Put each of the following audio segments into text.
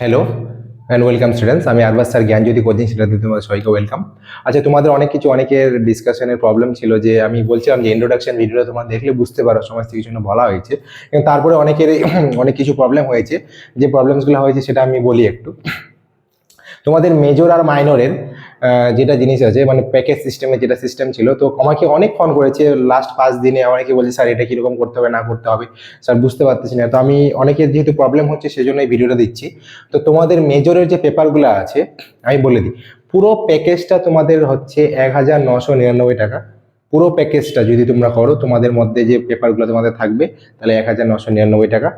Hello and welcome students আমি আরবাস sir জ্ঞানজ্যোতি coaching সেটাতে তোমাদের সবাইকে ওয়েলকাম আচ্ছা তোমাদের অনেক কিছু, অনেকের ডিসকাশনের প্রবলেম ছিল যে আমি বলছিলাম যে ইন্ট্রোডাকশন ভিডিওটা তোমার দেখলে বুঝতে পারো, সমস্ত কিছু বলা হয়েছে। এবং তারপরে অনেকের অনেক কিছু প্রবলেম হয়েছে। যে প্রবলেমসগুলো হয়েছে সেটা আমি বলি একটু। তোমাদের মেজর আর মাইনরের যেটা জিনিস আছে মানে প্যাকেজ সিস্টেমে যেটা সিস্টেম ছিল, তো আমাকে অনেক ফোন করেছে লাস্ট পাঁচ দিনে অনেকে বলছে, স্যার, এটা কীরকম করতে হবে, না করতে হবে? স্যার, বুঝতে পারতেছি না। তো আমি অনেকের যেহেতু প্রবলেম হচ্ছে সেই জন্য এই ভিডিওটা দিচ্ছি। তো তোমাদের মেজরের যে পেপারগুলো আছে, আমি বলে দিই। পুরো প্যাকেজটা তোমাদের হচ্ছে এক হাজার নশো নিরানব্বই টাকা। পুরো প্যাকেজটা যদি তোমরা করো, তোমাদের মধ্যে যে পেপারগুলো তোমাদের থাকবে, তাহলে এক হাজার নশো নিরানব্বই টাকা।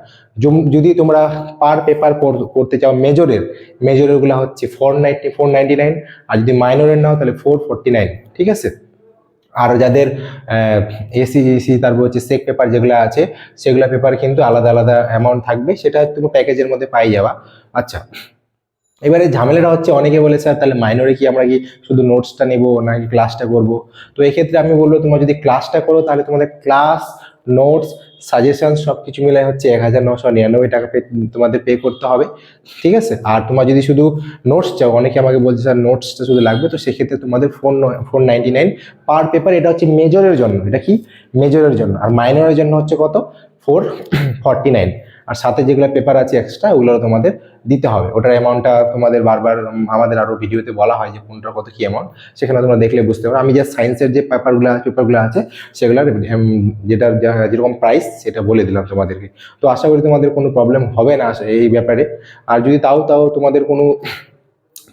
যদি তোমরা পার পেপার করতে চাও মেজরের মেজরেরগুলো হচ্ছে four ninety four ninety nine আর যদি মাইনরের নাও, তাহলে ফোর ফোরটি নাইন ঠিক আছে? আর যাদের এসি এসি তারপর হচ্ছে সেক পেপার যেগুলো আছে, সেগুলো পেপার কিন্তু আলাদা আলাদা অ্যামাউন্ট থাকবে, সেটা তুমি প্যাকেজের মধ্যে পাই যাবা। আচ্ছা এবারে ঝামেলাটা হচ্ছে, অনেকে বলে স্যার তাহলে মাইনরে কি আমরা কি শুধু নোটসটা নেব নাকি ক্লাসটা করব? তো এক্ষেত্রে আমি বলব, তোমরা যদি ক্লাসটা করো, তাহলে তোমাদের ক্লাস নোটস সাজেশন সব কিছু মিলে হচ্ছে এক হাজার নশো নিরানব্বই টাকা পে তোমাদের পে করতে হবে, ঠিক আছে? আর তোমার যদি শুধু নোটস চাও, অনেকে আমাকে বলছে, স্যার নোটসটা শুধু লাগবে? তো সেক্ষেত্রে তোমাদের four four ninety nine per paper এটা হচ্ছে মেজরের জন্য, এটা কি? মেজরের জন্য, আর মাইনরের জন্য হচ্ছে কত? ফোর ফর্টি নাইন আর সাথে যেগুলো পেপার আছে এক্সট্রা ওগুলো তোমাদের দিতে হবে। ওটার অ্যামাউন্টটা তোমাদের বারবার আমাদের আরও ভিডিওতে বলা হয় যে কোনটার কত কী অ্যামাউন্ট সেখানে তোমরা দেখলে বুঝতে পারো। আমি জাস্ট সায়েন্সের যে পেপারগুলো আছে পেপারগুলো আছে, সেগুলোর যেটা যেরকম প্রাইস সেটা বলে দিলাম তোমাদেরকে। তো আশা করি তোমাদের কোনো প্রবলেম হবে না এই ব্যাপারে। আর যদি তাও তাও তোমাদের কোনো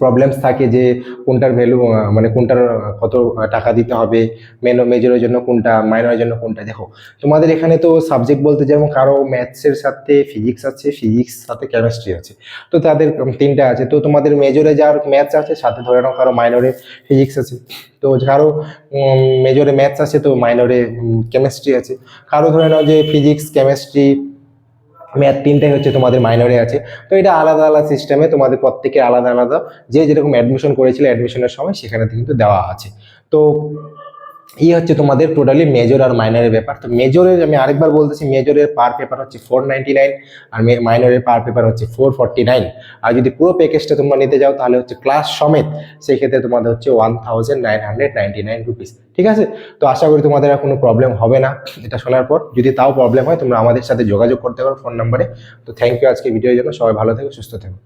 প্রবলেমস থাকে যে কোনটার ভ্যালু মানে কোনটার কত টাকা দিতে হবে মেন মেজরের জন্য কোনটা মাইনরের জন্য কোনটা, দেখো। তোমাদের এখানে তো সাবজেক্ট বলতে যেমন কারও ম্যাথসের সাথে ফিজিক্স আছে ফিজিক্স সাথে কেমিস্ট্রি আছে। তো তাদের তিনটা আছে। তো তোমাদের মেজরে যার ম্যাথস আছে, সাথে ধরে নাও কারও মাইনরে ফিজিক্স আছে। তো কারও মেজরে ম্যাথস আছে, তো মাইনরে কেমিস্ট্রি আছে। কারও ধরে নাও যে ফিজিক্স কেমিস্ট্রি ম্যাথ তিনটাই হচ্ছে তোমাদের মাইনরে আছে। তো এটা আলাদা আলাদা সিস্টেমে তোমাদের প্রত্যেকের আলাদা আলাদা। যে যেরকম অ্যাডমিশন করেছিল অ্যাডমিশনের সময় সেখানে কিন্তু দেওয়া আছে। তো এই হচ্ছে তোমাদের টোটালি মেজর আর মাইনরের ব্যাপার। তো মেজরের আমি আরেকবার বলতেছি মেজরের পার পেপার হচ্ছে ফোর নাইন আর মাইনরের পার পেপার হচ্ছে ফোর নাইন আর যদি পুরো প্যাকেজটা তোমরা নিতে যাও, তাহলে হচ্ছে ক্লাস সমেত সেই ক্ষেত্রে তোমাদের হচ্ছে one thousand nine hundred nine rupees ঠিক আছে? তো আশা করি তোমাদের আর কোনো প্রবলেম হবে না এটা শোনার পর। যদি তাও প্রবলেম হয়, তোমরা আমাদের সাথে যোগাযোগ করতে পারো ফোন নাম্বারে তো থ্যাংক ইউ আজকে ভিডিওর জন্য। সবাই ভালো থেকো, সুস্থ থেকো।